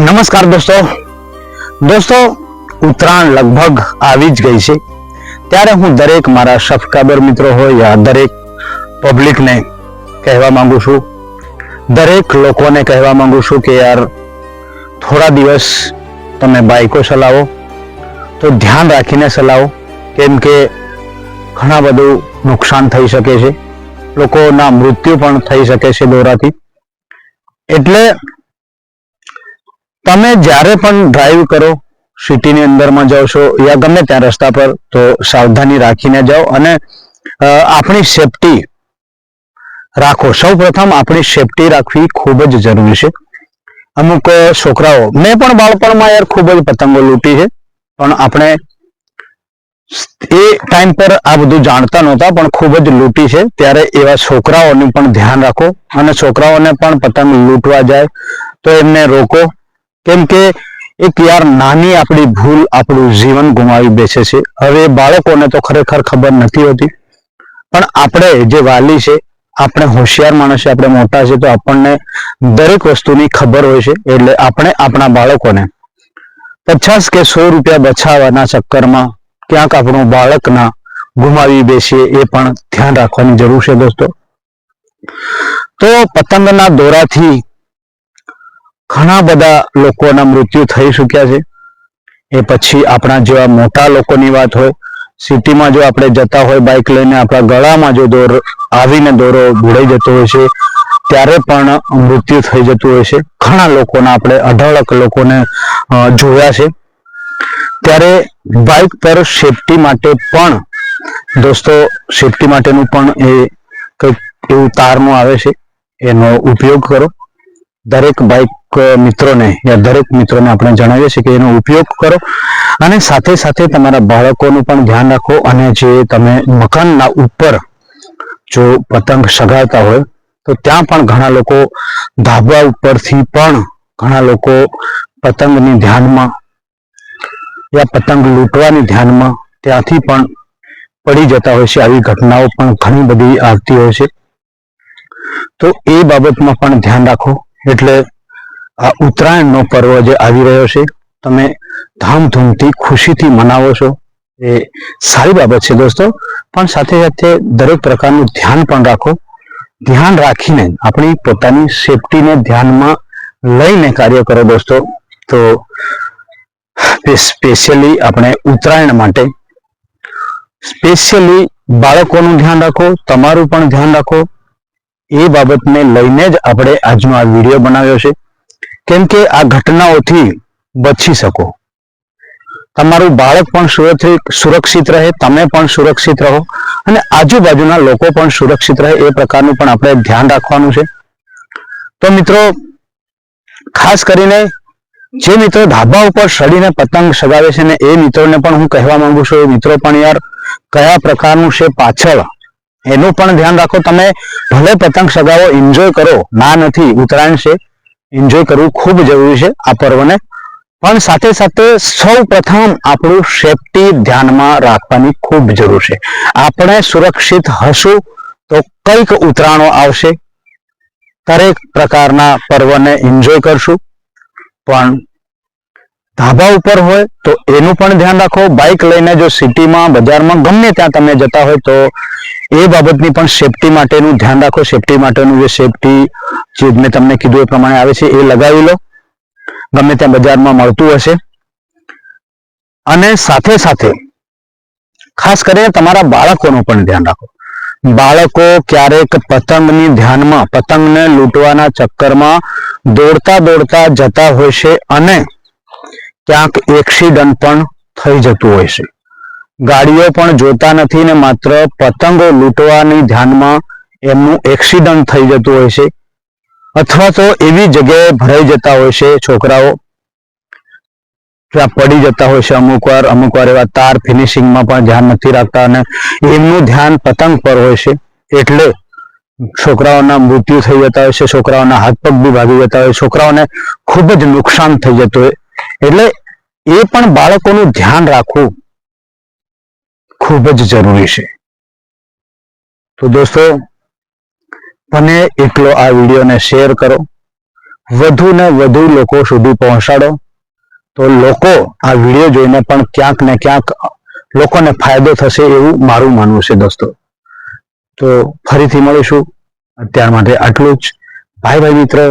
નમસ્કાર દોસ્તો. દોસ્તો, ઉત્તરાયણ લગભગ આવી જ ગઈ છે. ત્યારે હું દરેક મારા શફકાબર મિત્રો હોય યા દરેક પબ્લિકને કહેવા માંગુ છું. દરેક લોકોને કહેવા માંગુ છું કે યાર, થોડા દિવસ તમે બાઇકો ચલાવો, તો ધ્યાન રાખીને ચલાવો. કેમ કે ઘણા બધું નુકસાન થઈ શકે છે. લોકોના મૃત્યુ પણ થઈ શકે છે દોરાથી. એટલે તમે જ્યારે પણ ડ્રાઈવ કરો સિટીની અંદરમાં જાઓ છો યા ગમે ત્યાં રસ્તા પર, તો સાવધાની રાખીને જાઓ અને આપણી સેફટી રાખો. સૌ પ્રથમ આપણી સેફટી રાખવી ખૂબ જ જરૂરી છે. અમુક છોકરાઓ, મેં પણ બાળપણમાં યાર ખૂબ જ પતંગો લૂંટી છે, પણ આપણે એ ટાઈમ પર આ બધું જાણતા નહોતા, પણ ખૂબ જ લૂંટી છે. ત્યારે એવા છોકરાઓનું પણ ધ્યાન રાખો અને છોકરાઓને પણ પતંગ લૂંટવા જાય, તો એમને રોકો. કેમ કે એક યાર નાની આપણી ભૂલ આપણું જીવન ગુમાવી બેસે છે. હવે બાળકોને તો ખરેખર ખબર નથી હોતી. પણ આપણે જે વાલી છે, આપણે હોશિયાર માણસ છે, આપણે મોટા છે, તો આપણને દરેક વસ્તુની ખબર હોય છે, એટલે આપણે આપણા બાળકોને પચાસ કે સો રૂપિયા બચાવવાના ચક્કરમાં ક્યાંક આપણું બાળકના ગુમાવી બેસીએ એ પણ ધ્યાન રાખવાની જરૂર છે દોસ્તો. તો પતંગના દોરાથી ઘણા બધા લોકોના મૃત્યુ થઈ ચૂક્યા છે. એ પછી આપણા જેવા મોટા લોકોની વાત હોય, સિટીમાં જો આપણે જતા હોય બાઇક લઈને, આપણા ગળામાં જો દોર આવીને દોરો ભીડાઈ જતો હોય છે, ત્યારે પણ મૃત્યુ થઈ જતું હોય છે. ઘણા લોકોના આપણે અઢળક લોકોને જોયા છે. ત્યારે બાઇક પર સેફટી માટે પણ, દોસ્તો, સેફટી માટેનું પણ એ કંઈક એવું તારનું આવે છે. એનો ઉપયોગ કરો. દરેક બાઇક મિત્રોને યા દરેક મિત્રોને આપણે જણાવીએ છીએ કે એનો ઉપયોગ કરો અને સાથે સાથે તમારા બાળકોનું પણ ધ્યાન રાખો અને જે તમે મકાનના ઉપર જો પતંગ સગાવતા હોય, તો ત્યાં પણ ઘણા લોકો ધાબા ઉપરથી પણ ઘણા લોકો પતંગની ધ્યાનમાં યા પતંગ લૂંટવાની ધ્યાનમાં ત્યાંથી પણ પડી જતા હોય છે. આવી ઘટનાઓ પણ ઘણી બધી આવતી હોય છે. તો એ બાબતમાં પણ ધ્યાન રાખો. એટલે આ ઉત્તરાયણનો પર્વ જે આવી રહ્યો છે, તમે ધામધૂમથી ખુશીથી મનાવો છો, એ સારી બાબત છે દોસ્તો. પણ સાથે સાથે દરેક પ્રકારનું ધ્યાન પણ રાખો. ધ્યાન રાખીને આપણી પોતાની સેફટીને ધ્યાનમાં લઈને કાર્ય કરો દોસ્તો. તો સ્પેશિયલી આપણે ઉત્તરાયણ માટે સ્પેશિયલી બાળકોનું ધ્યાન રાખો, તમારું પણ ધ્યાન રાખો. એ બાબતને લઈને જ આપણે આજનો આ વીડિયો બનાવ્યો છે. કેમ કે આ ઘટનાઓથી બચી શકો. તમારું બાળક પણ સુરક્ષિત રહે, તમે પણ સુરક્ષિત રહો અને આજુબાજુના લોકો પણ સુરક્ષિત રહે એ પ્રકારનું પણ આપણે ધ્યાન રાખવાનું છે. તો મિત્રો, ખાસ કરીને જે મિત્રો ધાબા ઉપર સડીને પતંગ સગાવે છે ને એ મિત્રોને પણ હું કહેવા માંગુ છું. એ મિત્રો પણ યાર, કયા પ્રકારનું છે પાછળ એનું પણ ધ્યાન રાખો, તમે ભલે પતંગ સગાવો એન્જોય કરો. ના નથી, ઉત્તરાયણ છે એન્જોય કરવું ખૂબ જરૂરી છે આ પર્વને. પણ સાથે સાથે સૌ પ્રથમ આપણું સેફટી ધ્યાનમાં રાખવાની ખૂબ જરૂર છે. આપણે સુરક્ષિત હશું તો કંઈક ઉતરાણો આવશે. દરેક પ્રકારના પર્વને એન્જોય કરશું. પણ ધાબા ઉપર હોય તો એનું પણ ધ્યાન રાખો. બાઇક લઈને જો સિટીમાં, બજારમાં ગમે ત્યાં તમે જતા હોય તો એ બાબતની પણ સેફટી માટેનું ધ્યાન રાખો. સેફટી માટેનું જે સેફટી જે મેં તમને કીધું એ પ્રમાણે આવે છે એ લગાવી લો. ગમે ત્યાં બજારમાં મળતું હશે. અને સાથે સાથે ખાસ કરીને તમારા બાળકોનું પણ ધ્યાન રાખો. બાળકો ક્યારેક પતંગની ધ્યાનમાં, પતંગને લૂંટવાના ચક્કરમાં દોડતા દોડતા જતા હોય છે અને ક્યાંક એક્સિડન્ટ પણ થઈ જતું હોય છે. ગાડીઓ પણ જોતા નથી ને માત્ર પતંગો લૂંટવાની ધ્યાનમાં એમનું એક્સિડન્ટ થઈ જતું હોય છે. અથવા તો એવી જગ્યાએ ભરાઈ જતા હોય છે છોકરાઓ. ત્યાં પડી જતા હોય છે અમુક વાર અમુક વાર એવા તાર ફિનિશિંગમાં પણ ધ્યાન નથી રાખતા અને એમનું ધ્યાન પતંગ પર હોય છે. એટલે છોકરાઓના મૃત્યુ થઈ જતા હોય છે, છોકરાઓના હાથ પગ બી ભાગી જતા હોય છોકરાઓને ખૂબ જ નુકસાન થઈ જતું હોય એટલે એ પણ બાળકોનું ધ્યાન રાખવું ખૂબ જ જરૂરી છે. તો દોસ્તો મને એટલો આ વિડીયોને શેર કરો, વધુ ને વધુ લોકો સુધી પહોંચાડો, તો લોકો આ વીડિયો જોઈને પણ ક્યાંક ને ક્યાંક લોકોને ફાયદો થશે એવું મારું માનવું છે દોસ્તો. તો ફરીથી મળીશું. અત્યાર માટે આટલું જ. ભાઈ ભાઈ મિત્રો.